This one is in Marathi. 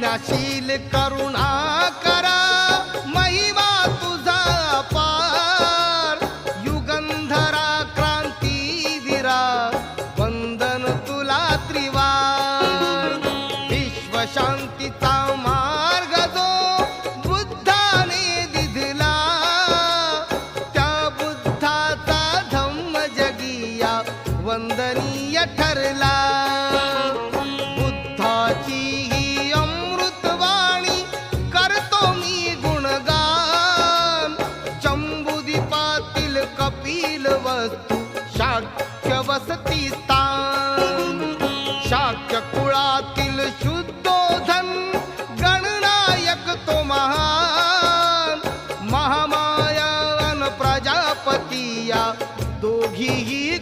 दयाशील करुणा करा महिमा तुझा पार युगंधरा क्रांती विरा वंदन तुला त्रिवार. विश्वशांतीचा मार्ग जो बुद्धाने दिधला त्या बुद्धाचा धम्म जगिया वंदनीय ठरला. बुद्धाची शाक्य वसती स्थान शाक्य कुळातील शुद्धोधन गणनायक तो महान महामायान प्रजापती या दोघीही